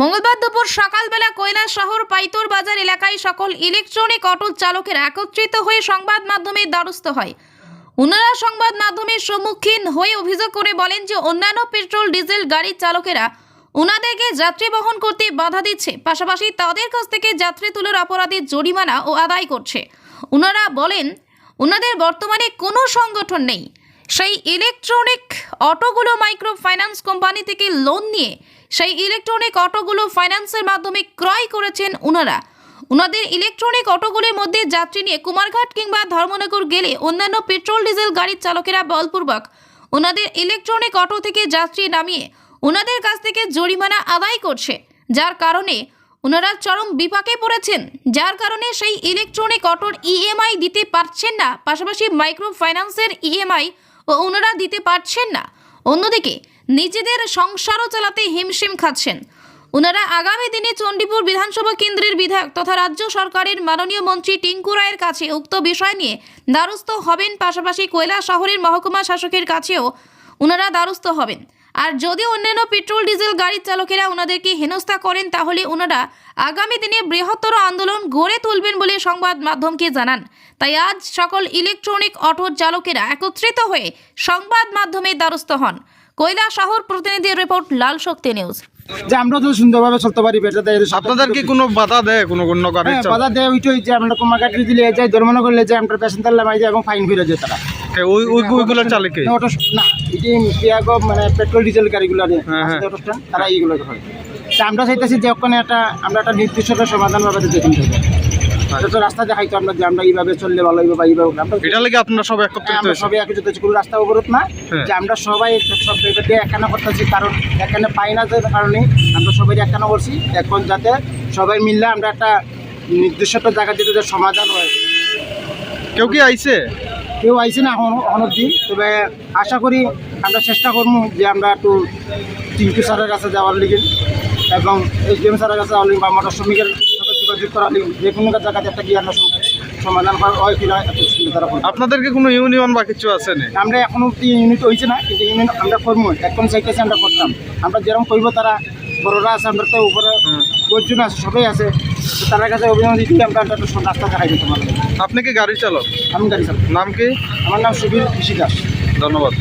মঙ্গলবার দুপুর সকালবেলা কৈলাস শহর পাইতর বাজার এলাকায় সকল ইলেকট্রনিক অটো চালকেরা একত্রিত হয়ে সংবাদ মাধ্যমের দ্বারস্থ হয়। ওনারা সংবাদ মাধ্যমের সম্মুখীন হয়ে অভিযোগ করে বলেন যে অন্যান্য পেট্রোল, ডিজেল গাড়ির চালকেরা ওনাদেরকে যাত্রী বহন করতে বাধা দিচ্ছে। পাশাপাশি তাদের কাছ থেকে যাত্রী তুলার অপরাধের জরিমানা ও আদায় করছে। ওনারা বলেন ওনাদের বর্তমানে কোনো সংগঠন নেই। সেই ইলেকট্রনিক অটোগুলো মাইক্রো ফাইন্যান্স কোম্পানি থেকে লোন নিয়ে সেই ইলেকট্রনিক অটোগুলো ফাইন্যান্সের মাধ্যমে ক্রয় করেছেন ওনারা ওনাদের ইলেকট্রনিক অটোগুলির মধ্যে যাত্রী নিয়ে কুমারঘাট কিংবা ধর্মনগর গেলে অন্যান্য পেট্রোল ডিজেল গাড়ির চালকেরা বলপূর্বক ওনাদের ইলেকট্রনিক অটো থেকে যাত্রী নামিয়ে ওনাদের কাছ থেকে জরিমানা আদায় করছে। যার কারণে ওনারা চরম বিপাকে পড়েছেন। যার কারণে সেই ইলেকট্রনিক অটোর ইএমআই দিতে পারছেন না। পাশাপাশি মাইক্রো ফাইন্যান্সের ইএমআই ও ওনারা দিতে পারছেন না। অন্যদিকে নিজেদের সংসারও চালাতে হিমশিম খাচ্ছেন। ওনারা আগামী দিনে চণ্ডীপুর বিধানসভা কেন্দ্রের বিধায়ক তথা রাজ্য সরকারের মাননীয় মন্ত্রী টিঙ্কু রায়ের কাছে উক্ত বিষয় নিয়ে দ্বারস্থ হবেন পাশাপাশি কয়লা শহরের মহকুমা শাসকের কাছেও ওনারা দ্বারস্থ হবেন। আর যদি অন্যান্য পেট্রোল ডিজেল গাড়ির চালকেরা ওনাদেরকে হেনস্থা করেন তাহলে ওনারা আগামী দিনে বৃহত্তর আন্দোলন গড়ে তুলবেন বলে সংবাদ মাধ্যমকে জানান। তাই আজ সকল ইলেকট্রনিক অটো চালকেরা একত্রিত হয়ে সংবাদ মাধ্যমে দ্বারস্থ হন। কৈলা শহর প্রতিনিধির রিপোর্ট লাল শক্তি নিউজ। যে আমরা তো সুন্দরভাবে চলতে পারি বেটা দেয় আপনাদের কি কোনো বাধা দেয় কোনো অন্য গাড়ির হ্যাঁ বাধা দেয় ওইটাই যে আমরা কুমারঘাট দিলে যাই ধর্মনগর করলে যে আমরা প্যাসেঞ্জার লামাই যায় এবং ফাইন ফিরে যায় তারা। ওই ওই ওইগুলো চালকে না, ওটা না এটি পিয়াগো মানে পেট্রোল ডিজেল গাড়িগুলো হ্যাঁ, হ্যাঁ। অটো স্ট্যান্ড, তারা এইগুলো তা আমরা চাইতেছি যে ওখানে একটা আমরা একটা নির্দিষ্ট সমাধান এটা তো রাস্তা দেখাইতো আমরা যে আমরা এইভাবে চললে ভালো হইবে বা এইভাবে আমরা এটা লাগে আপনারা সব একত্রিত আমরা সবাই একত্রিত হচ্ছি, কোনো রাস্তা অবরোধ না হ্যাঁ। যে আমরা সবাই সব করতেছি কারণ এখানে পাই না যে কারণে আমরা সবাই করছি। এখন যাতে সবাই মিললে আমরা একটা নির্দিষ্ট জায়গা যেটা সমাধান হয়। কেউ কি আইছে? কেউ আইসি না এখন অনবধি তবে আশা করি আমরা চেষ্টা করব যে আমরা একটু টিঙ্কু স্যারের কাছে যাওয়ার লিগে এবং এইচ ডি এম স্যারের কাছে যাওয়ার লিগে বা মোটর শ্রমিকের সাথে যোগাযোগ করার লিগে যে কোনো জায়গাতে একটা গিয়ে আমরা সমাধান করা হয় কিনা আপনাদেরকে কোনো ইউনিয়ন বা কিছু আছে না আমরা এখনও অব্দি ইউনিট হয়েছে না কিন্তু ইউনিট আমরা করব এখন চাইতেছি আমরা করতাম। আমরা যেরকম করব তারা বড়রা আছে আমরা তো উপরে বর্জন আছে সবাই আছে। তার কাছে অভিনন্দন দিচ্ছি আমরা একটা একটু রাস্তা দেখাই দিতে পারব। আপনি কি গাড়ি চালক? আমি গাড়ি চালক। নাম কি? আমার নাম সুবীর কৃষি দাস। ধন্যবাদ।